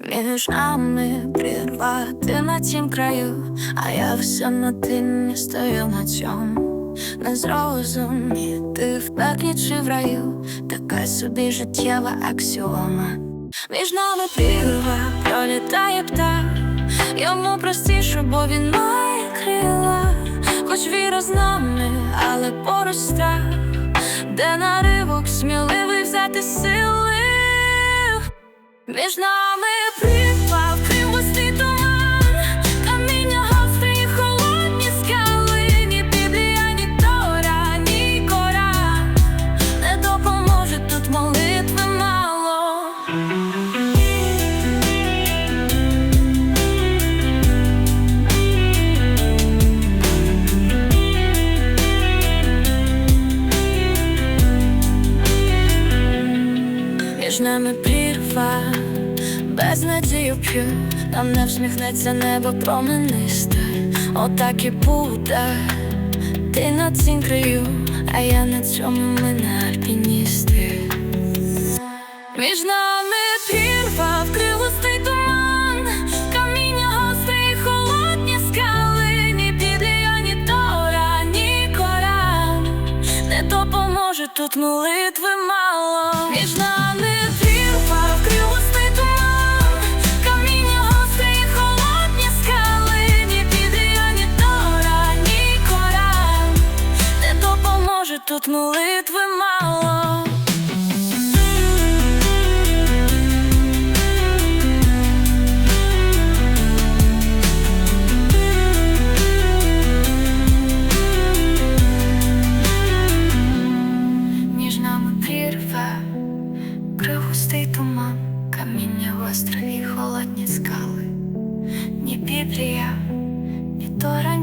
Між нами прірва, ти на тім краю, а я все на тині стою на цьому. Не зрозумі, ти в пеклі чи в раю, така собі життєва аксіома. Між нами прірва, пролітає птах, йому простіше, бо він має крила, хоч віра з нами, але поруч страх, де на ривок сміливий взяти сили. Між нами Між нами прірва, без надію п'ю, нам не всміхнеться небо променисте, отак і буде, ти на цім краю, а я на цьому ми не альпіністи. Між нами прірва, вкривостий туман, каміння гостре і холодні скали, ні Біблія, ні Тора, ні Коран не допоможе тут молитви мало. Між нами прірва, кривостий туман, каміння гостре і холодні скали, ні Біблія, ні Тора, ні Коран не допоможе тут молитви мало. острові холодні скали, ні біблія, ні тора.